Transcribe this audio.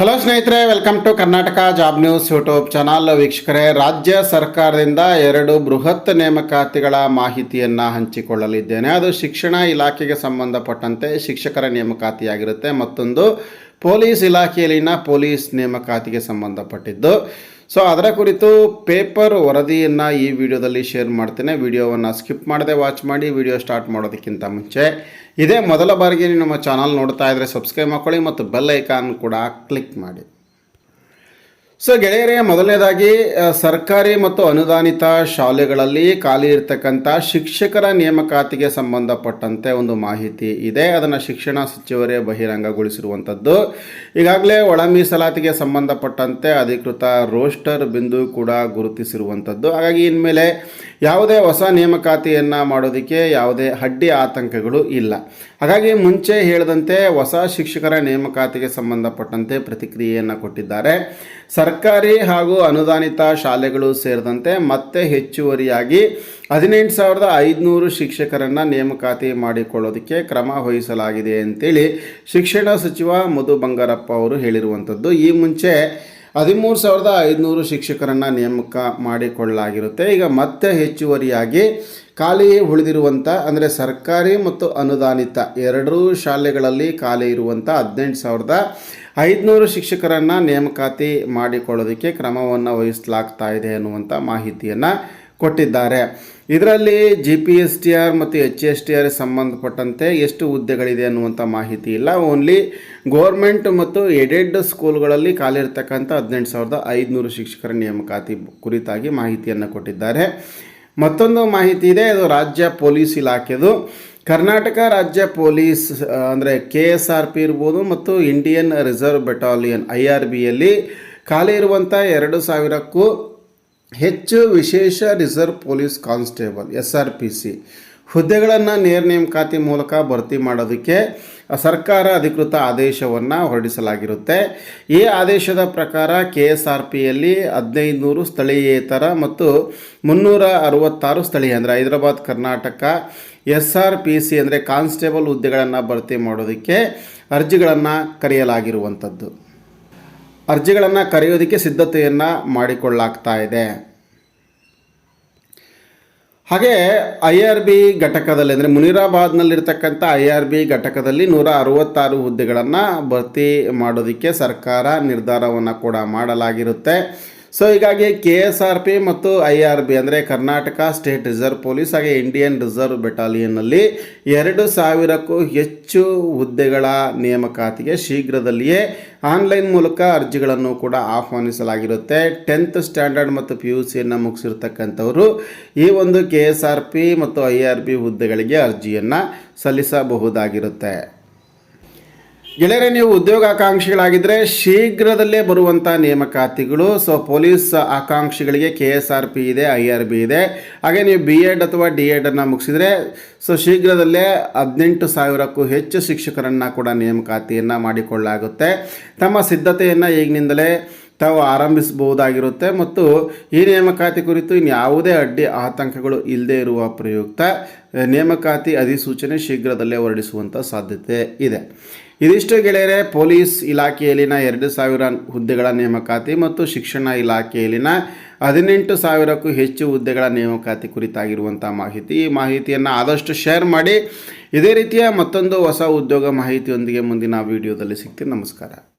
Hello ಸ್ನೇಹಿತರೆ welcome to Karnataka job news YouTube channel ವೀಕ್ಷಕರೇ, ರಾಜ್ಯ ಸರ್ಕಾರದಿಂದ ಎರಡು ಬೃಹತ್ ನೇಮಕಾತಿಗಳ ಮಾಹಿತಿಯನ್ನು ಹಂಚಿಕೊಳ್ಳಲಿದ್ದೇನೆ. ಅದು ಶಿಕ್ಷಣ ಇಲಾಖೆಗೆ ಸಂಬಂಧಪಟ್ಟಂತೆ ಶಿಕ್ಷಕರ ನೇಮಕಾತಿಯಾಗಿರುತ್ತೆ. ಮತ್ತೊಂದು, ಪೊಲೀಸ್ ಇಲಾಖೆಯಲ್ಲಿನ ಪೊಲೀಸ್ ನೇಮಕಾತಿಗೆ ಸಂಬಂಧಪಟ್ಟಿದ್ದು. ಸೊ ಅದರ ಕುರಿತು ಪೇಪರ್ ವರದಿಯನ್ನು ಈ ವಿಡಿಯೋದಲ್ಲಿ ಶೇರ್ ಮಾಡ್ತೇನೆ. ವಿಡಿಯೋವನ್ನು ಸ್ಕಿಪ್ ಮಾಡದೆ ವಾಚ್ ಮಾಡಿ ವಿಡಿಯೋ ಸ್ಟಾರ್ಟ್ ಮಾಡೋದಕ್ಕಿಂತ ಮುಂಚೆ. ಇದೇ ಮೊದಲ ಬಾರಿಗೆ ನೀವು ನಮ್ಮ ಚಾನಲ್ ನೋಡ್ತಾ ಇದ್ದರೆ ಸಬ್ಸ್ಕ್ರೈಬ್ ಮಾಡ್ಕೊಳ್ಳಿ ಮತ್ತು ಬೆಲ್ ಐಕಾನ್ ಕೂಡ ಕ್ಲಿಕ್ ಮಾಡಿ. ಸೊ ಗೆಳೆಯರೇ, ಮೊದಲನೇದಾಗಿ ಸರ್ಕಾರಿ ಮತ್ತು ಅನುದಾನಿತ ಶಾಲೆಗಳಲ್ಲಿ ಖಾಲಿ ಇರತಕ್ಕಂಥ ಶಿಕ್ಷಕರ ನೇಮಕಾತಿಗೆ ಸಂಬಂಧಪಟ್ಟಂತೆ ಒಂದು ಮಾಹಿತಿ ಇದೆ. ಅದನ್ನು ಶಿಕ್ಷಣ ಸಚಿವರೇ ಬಹಿರಂಗಗೊಳಿಸಿರುವಂಥದ್ದು. ಈಗಾಗಲೇ ಒಳ ಮೀಸಲಾತಿಗೆ ಸಂಬಂಧಪಟ್ಟಂತೆ ಅಧಿಕೃತ ರೋಸ್ಟರ್ ಬಿಂದು ಕೂಡ ಗುರುತಿಸಿರುವಂಥದ್ದು. ಹಾಗಾಗಿ ಇನ್ಮೇಲೆ ಯಾವುದೇ ಹೊಸ ನೇಮಕಾತಿಯನ್ನು ಮಾಡೋದಕ್ಕೆ ಯಾವುದೇ ಅಡ್ಡಿ ಆತಂಕಗಳು ಇಲ್ಲ. ಹಾಗಾಗಿ ಮುಂಚೆ ಹೇಳಿದಂತೆ ಹೊಸ ಶಿಕ್ಷಕರ ನೇಮಕಾತಿಗೆ ಸಂಬಂಧಪಟ್ಟಂತೆ ಪ್ರತಿಕ್ರಿಯೆಯನ್ನು ಕೊಟ್ಟಿದ್ದಾರೆ. ಸರ್ಕಾರಿ ಹಾಗೂ ಅನುದಾನಿತ ಶಾಲೆಗಳು ಸೇರಿದಂತೆ ಮತ್ತೆ ಹೆಚ್ಚುವರಿಯಾಗಿ ಹದಿನೆಂಟು ಸಾವಿರದ ಐದುನೂರು ಶಿಕ್ಷಕರನ್ನು ನೇಮಕಾತಿ ಮಾಡಿಕೊಳ್ಳೋದಕ್ಕೆ ಕ್ರಮ ವಹಿಸಲಾಗಿದೆ ಅಂತೇಳಿ ಶಿಕ್ಷಣ ಸಚಿವ ಮಧು ಬಂಗಾರಪ್ಪ ಅವರು ಹೇಳಿರುವಂಥದ್ದು. ಈ ಮುಂಚೆ ಹದಿಮೂರು ಸಾವಿರದ ಐದುನೂರು ಶಿಕ್ಷಕರನ್ನು ನೇಮಕ ಮಾಡಿಕೊಳ್ಳಲಾಗಿರುತ್ತೆ. ಈಗ ಮತ್ತೆ ಹೆಚ್ಚುವರಿಯಾಗಿ ಖಾಲಿ ಉಳಿದಿರುವಂಥ ಅಂದರೆ ಸರ್ಕಾರಿ ಮತ್ತು ಅನುದಾನಿತ ಎರಡೂ ಶಾಲೆಗಳಲ್ಲಿ ಖಾಲಿ ಇರುವಂಥ ಹದಿನೆಂಟು ಸಾವಿರದ ಐದುನೂರು ಶಿಕ್ಷಕರನ್ನು ನೇಮಕಾತಿ ಮಾಡಿಕೊಳ್ಳೋದಕ್ಕೆ ಕ್ರಮವನ್ನು ವಹಿಸಲಾಗ್ತಾ ಇದೆ ಅನ್ನುವಂಥ ಮಾಹಿತಿಯನ್ನು ಕೊಟ್ಟಿದ್ದಾರೆ. ಇದರಲ್ಲಿ G P S T R ಮತ್ತು ಎಚ್ ಎಸ್ ಟಿ ಆರ್ ಸಂಬಂಧಪಟ್ಟಂತೆ ಎಷ್ಟು ಹುದ್ದೆಗಳಿದೆ ಅನ್ನುವಂಥ ಮಾಹಿತಿ ಇಲ್ಲ. ಓನ್ಲಿ ಗೋರ್ಮೆಂಟ್ ಮತ್ತು ಎಡೆಡ್ ಸ್ಕೂಲ್ಗಳಲ್ಲಿ ಖಾಲಿ ಇರ್ತಕ್ಕಂಥ ಹದಿನೆಂಟು ಸಾವಿರದ ಐದುನೂರು ಶಿಕ್ಷಕರ ನೇಮಕಾತಿ ಕುರಿತಾಗಿ ಮಾಹಿತಿಯನ್ನು ಕೊಟ್ಟಿದ್ದಾರೆ. ಮತ್ತೊಂದು ಮಾಹಿತಿ ಇದೆ, ಅದು ರಾಜ್ಯ ಪೊಲೀಸ್ ಇಲಾಖೆದು. ಕರ್ನಾಟಕ ರಾಜ್ಯ ಪೊಲೀಸ್, ಅಂದರೆ ಕೆ ಎಸ್ ಆರ್ ಪಿ ಇರ್ಬೋದು ಮತ್ತು Indian reserve battalion I R ಬಿಯಲ್ಲಿ ಖಾಲಿ ಇರುವಂಥ ಎರಡು ಸಾವಿರಕ್ಕೂ ಹೆಚ್ಚು ವಿಶೇಷ reserve police constable S R P C ಹುದ್ದೆಗಳನ್ನು ನೇರ ನೇಮಕಾತಿ ಮೂಲಕ ಭರ್ತಿ ಮಾಡೋದಕ್ಕೆ ಸರ್ಕಾರ ಅಧಿಕೃತ ಆದೇಶವನ್ನು ಹೊರಡಿಸಲಾಗಿರುತ್ತೆ. ಈ ಆದೇಶದ ಪ್ರಕಾರ ಕೆ ಎಸ್ ಆರ್ ಪಿಯಲ್ಲಿ ಹದಿನೈದು ನೂರು ಸ್ಥಳೀಯೇತರ ಮತ್ತು ಮುನ್ನೂರ ಅರವತ್ತಾರು ಸ್ಥಳೀಯ ಅಂದರೆ Hyderabad, Karnataka S R P C ಅಂದರೆ ಕಾನ್ಸ್ಟೇಬಲ್ ಹುದ್ದೆಗಳನ್ನು ಭರ್ತಿ ಮಾಡೋದಕ್ಕೆ ಅರ್ಜಿಗಳನ್ನು ಕರೆಯಲಾಗಿರುವಂಥದ್ದು. ಅರ್ಜಿಗಳನ್ನು ಕರೆಯೋದಕ್ಕೆ ಸಿದ್ಧತೆಯನ್ನು ಮಾಡಿಕೊಳ್ಳಾಗ್ತಾ ಇದೆ. ಹಾಗೆ ಐ ಆರ್ ಬಿ ಘಟಕದಲ್ಲಿ, ಅಂದರೆ ಮುನಿರಾಬಾದ್ನಲ್ಲಿರ್ತಕ್ಕಂಥ ಐ ಆರ್ ಬಿ ಘಟಕದಲ್ಲಿ ನೂರ ಅರವತ್ತಾರು ಹುದ್ದೆಗಳನ್ನು ಭರ್ತಿ ಮಾಡೋದಕ್ಕೆ ಸರ್ಕಾರ ನಿರ್ಧಾರವನ್ನು ಕೂಡ ಮಾಡಲಾಗಿರುತ್ತೆ. ಸೊ ಹೀಗಾಗಿ ಕೆ ಎಸ್ ಆರ್ ಪಿ ಮತ್ತು ಐ ಆರ್ ಬಿ ಅಂದರೆ ಕರ್ನಾಟಕ ಸ್ಟೇಟ್ ರಿಸರ್ವ್ ಪೊಲೀಸ್ ಹಾಗೆ ಇಂಡಿಯನ್ ರಿಸರ್ವ್ ಬೆಟಾಲಿಯನ್ನಲ್ಲಿ ಎರಡು ಸಾವಿರಕ್ಕೂ ಹೆಚ್ಚು ಹುದ್ದೆಗಳ ನೇಮಕಾತಿಗೆ ಶೀಘ್ರದಲ್ಲಿಯೇ ಆನ್ಲೈನ್ ಮೂಲಕ ಅರ್ಜಿಗಳನ್ನು ಕೂಡ ಆಹ್ವಾನಿಸಲಾಗಿರುತ್ತೆ. ಟೆಂತ್ ಸ್ಟ್ಯಾಂಡರ್ಡ್ ಮತ್ತು ಪಿ ಯು ಸಿಯನ್ನು ಮುಗಿಸಿರ್ತಕ್ಕಂಥವರು ಈ ಒಂದು ಕೆ ಎಸ್ ಆರ್ ಪಿ ಮತ್ತು ಐ ಆರ್ ಬಿ ಹುದ್ದೆಗಳಿಗೆ ಅರ್ಜಿಯನ್ನು ಸಲ್ಲಿಸಬಹುದಾಗಿರುತ್ತೆ. ಗೆಳೆಯರೆ, ನೀವು ಉದ್ಯೋಗಾಕಾಂಕ್ಷಿಗಳಾಗಿದ್ದರೆ ಶೀಘ್ರದಲ್ಲೇ ಬರುವಂಥ ನೇಮಕಾತಿಗಳು. ಸೊ ಪೊಲೀಸ್ ಆಕಾಂಕ್ಷಿಗಳಿಗೆ ಕೆ ಎಸ್ ಆರ್ ಪಿ ಇದೆ ಐ ಆರ್ ಬಿ ಇದೆ. ಹಾಗೆ ನೀವು ಬಿ ಎಡ್ ಅಥವಾ ಡಿ ಎಡನ್ನು ಮುಗಿಸಿದರೆ ಸೊ ಶೀಘ್ರದಲ್ಲೇ ಹದಿನೆಂಟು ಸಾವಿರಕ್ಕೂ ಹೆಚ್ಚು ಶಿಕ್ಷಕರನ್ನು ಕೂಡ ನೇಮಕಾತಿಯನ್ನು ಮಾಡಿಕೊಳ್ಳಲಾಗುತ್ತೆ. ತಮ್ಮ ಸಿದ್ಧತೆಯನ್ನು ಈಗಿನಿಂದಲೇ ತಾವು ಆರಂಭಿಸಬಹುದಾಗಿರುತ್ತೆ. ಮತ್ತು ಈ ನೇಮಕಾತಿ ಕುರಿತು ಇನ್ಯಾವುದೇ ಅಡ್ಡಿ ಆತಂಕಗಳು ಇಲ್ಲದೆ ಇರುವ ಪ್ರಯುಕ್ತ, ನೇಮಕಾತಿ ಅಧಿಸೂಚನೆ ಶೀಘ್ರದಲ್ಲೇ ಹೊರಡಿಸುವಂಥ ಸಾಧ್ಯತೆ ಇದೆ. ಇದಿಷ್ಟು ಗೆಳೆಯರೆ, ಪೊಲೀಸ್ ಇಲಾಖೆಯಲ್ಲಿನ ಎರಡು ಸಾವಿರ ಹುದ್ದೆಗಳ ನೇಮಕಾತಿ ಮತ್ತು ಶಿಕ್ಷಣ ಇಲಾಖೆಯಲ್ಲಿನ ಹದಿನೆಂಟು ಸಾವಿರಕ್ಕೂ ಹೆಚ್ಚು ಹುದ್ದೆಗಳ ನೇಮಕಾತಿ ಕುರಿತಾಗಿರುವಂಥ ಮಾಹಿತಿ. ಈ ಮಾಹಿತಿಯನ್ನು ಆದಷ್ಟು ಶೇರ್ ಮಾಡಿ. ಇದೇ ರೀತಿಯ ಮತ್ತೊಂದು ಹೊಸ ಉದ್ಯೋಗ ಮಾಹಿತಿಯೊಂದಿಗೆ ಮುಂದಿನ ವಿಡಿಯೋದಲ್ಲಿ ಸಿಗ್ತೀನಿ. ನಮಸ್ಕಾರ.